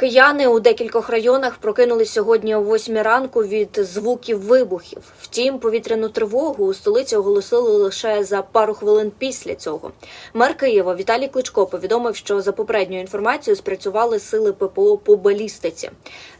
Кияни у декількох районах прокинулись сьогодні о 8 ранку від звуків вибухів. Втім, повітряну тривогу у столиці оголосили лише за пару хвилин після цього. Мер Києва Віталій Кличко повідомив, що за попередньою інформацією спрацювали сили ППО по балістиці.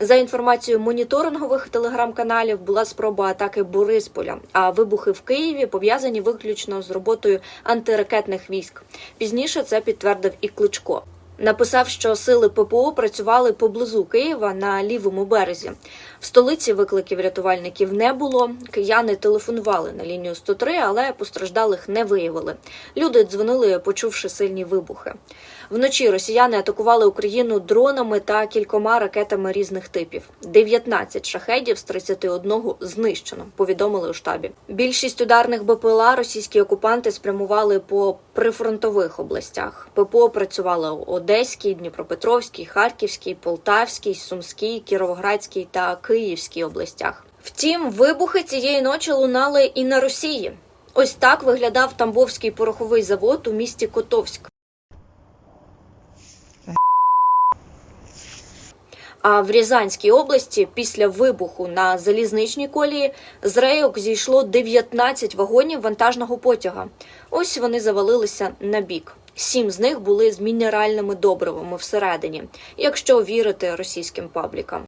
За інформацією моніторингових телеграм-каналів була спроба атаки Борисполя, а вибухи в Києві пов'язані виключно з роботою антиракетних військ. Пізніше це підтвердив і Кличко. Написав, що сили ППО працювали поблизу Києва на лівому березі. В столиці викликів рятувальників не було. Кияни телефонували на лінію 103, але постраждалих не виявили. Люди дзвонили, почувши сильні вибухи. Вночі росіяни атакували Україну дронами та кількома ракетами різних типів. 19 шахедів з 31 знищено. Повідомили у штабі. Більшість ударних БПЛА російські окупанти спрямували по прифронтових областях. ППО працювало у Одеській, Дніпропетровській, Харківській, Полтавській, Сумській, Кіровоградській та Київській областях. Втім, вибухи цієї ночі лунали і на Росії. Ось так виглядав Тамбовський пороховий завод у місті Котовськ. А в Рязанській області після вибуху на залізничній колії з рейок зійшло 19 вагонів вантажного потяга. Ось вони завалилися на бік. Сім з них були з мінеральними добривами всередині, якщо вірити російським паблікам.